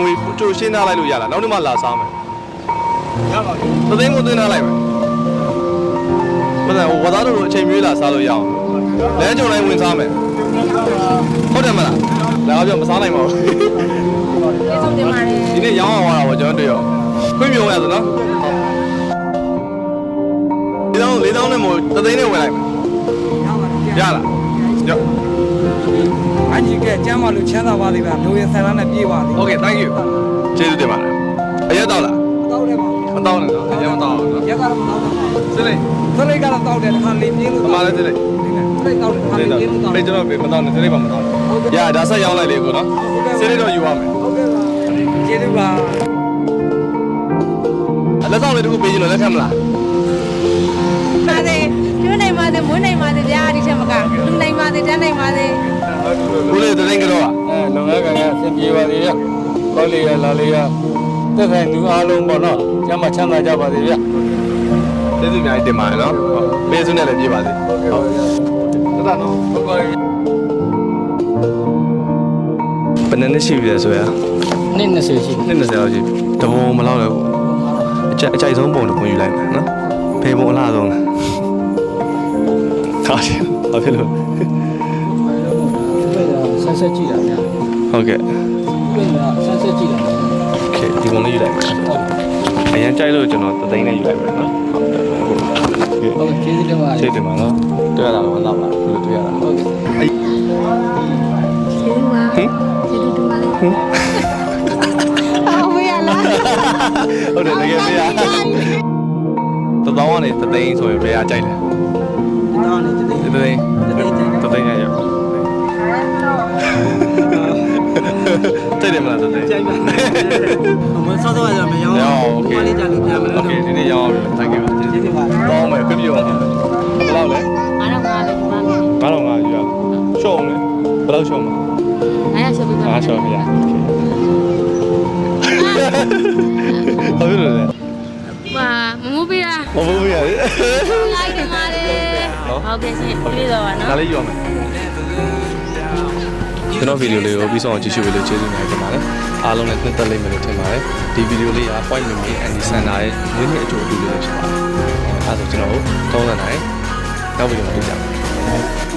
ငွေကြိုရှင်းထားလိုက်လို့ရလားနောက်နေ့မှလာစားမယ်ရပါပြီသသိန်းကိုသွင်းထားလိုက်မယ်ပတ်စံဟိုဝါသားတို့လိုအချိန်မျိုးလာစားလို့ရအောင်လမ်းကြုံတိုင်းဝင်စားမယ်ဟုတ်တယ်မလားလာပြောမစားနိုင်ပါဘူးကျေးဇူးတင်ပါတယ်ဒီနေ့ရောင်းအောင်ရတာပေါ့ကျွန်တော်တို့ရောခွင့်ပြုံးရဆိုနော်ဒီတော့၄000နဲ့မို့သသိန်းနဲ့ဝင်လိုက်မယ်ရပါပြီရလားရောအညီ ကကျမ်းမလို့ချမ်းသာပါသေးပါဒိုရင်ဆန္ဒနဲ့ပြေးပါသေး Okay thank you ကျေးဇူးတင်ပါတယ်အရက်တော့လားတောက်တယ်ပါမတော့နဲ့တော့အရက်မတော့ဘူးနော်ရက်ကတော့မတောက်တော့ပါစလိတ်သလိတ်ကတော့တောက်တယ်တစ်ခါလေးပြေးလို့အမှားလဲစလိတ်သလိတ်တောက်တယ်တစ်ခါလေးပြေးလို့တောက်လေကျွန်တော်မတော့နဲ့စလိတ်ပါမတော့ရဒါဆက်ရောင်းလိုက်လေကိုနော်စလိတ်တော့ယူရမယ်ဟုတ်ကဲ့ပါကျေးဇူးပါလက်ဆောင်လေးတခုပေးချင်လို့လက်ခံမလား ကောလေးရလာလေးရတက်ဆိုင်သူအားလုံးပေါ့နော်ကျမ်းမချမ်းသာကြပါသေးဗျကျေးဇူးအများကြီးတင်ပါတယ်နော်ပေးစုနဲ့လည်းပြေးပါစေဟုတ်ကဲ့တတ်တော့ဘယ်နဲ့နဲ့ရှိပြီလဲဆိုရနေ့20ရှိနှစ်20လောက်ရှိပြီတဘုံမလောက်လည်းဘူးအကြိုက်အကြိုက်ဆုံးပုံတစ်ပုံယူလိုက်မယ်နော်ဖေးပုံအလားဆုံးလားဟာရှင်ဘာဖြစ်လို့ဆက်ဆက်ကြည့်တာဗျာဟုတ်ကဲ့ ပြင်တာဆက်ဆက်ကြည့်တာ โอเคဒီပုံလေးယူလိုက်မယ်အရင်ကြိုက်လို့ကျွန်တော်သသိန်းနဲ့ယူလိုက်မယ်နော်ဟုတ်ကဲ့ ဟုတ်ကျေးဇူးတင်ပါတယ် စိတ်တင်ပါနော်တွေ့ရတာတော့လောက်ပါဘယ်လိုတွေ့ရတာ ဟုတ်ကဲ့ ကျေးဇူးပါ ဟင် ကျေးဇူးတင်ပါတယ်အော်ဝေးရလား ဟုတ်တယ်တကယ်ပြရတသောင်းကနေသသိန်းဆိုရင်ဘယ်အကြိုက်လဲ တောင်းနေတည် သသိန်းသသိန်းရရ တိတ်တယ်မလားသသိန်း ကြိုက်ပါမဆောက်တော့ရမရော ရောโอเค လေးကြလို့ပြန်မ โอ လို့ เคဒီနေ့ရောင်းပြီ thank you ကျေးဇူးတောင်းမယ်ခွင့်ပြုအောင်ဘယ်လောက်လဲ အားတော့ငါလည်းဒီမှာ 9000ငါယူရရှော့အောင်လေဘယ်လောက်ရှော့မှာ ငါရချက်ပြီးပါ ငါရှော့ပြရဟုတ်ပြီလေ ပါမမူပေးတာ မဟုတ်ဘူးရ လိုက်တယ်မာလေဟုတ်ကဲ့ရှင်ပြေးတော့ပါ ဒါ နော် လေးယူရမယ် ကျွန်တော်ဗီဒီယိုလေးကိုပြီးဆုံးအောင်ကြည့်ရှုပေးလို့ကျေးဇူးများတင်ပါတယ်အားလုံးလည်းနှစ်သက်လိမ့်မယ်လို့ထင်ပါတယ်ဒီဗီဒီယိုလေးက point မမီအန်ဒီစန်နာရဲ့နည်းနည်းအကျိုးအတူလေးဖြစ်ပါတယ်အဲဒါဆိုကျွန်တော်တို့သုံးသပ်နိုင်နောက်ဗီဒီယိုမှာတွေ့ကြပါမယ်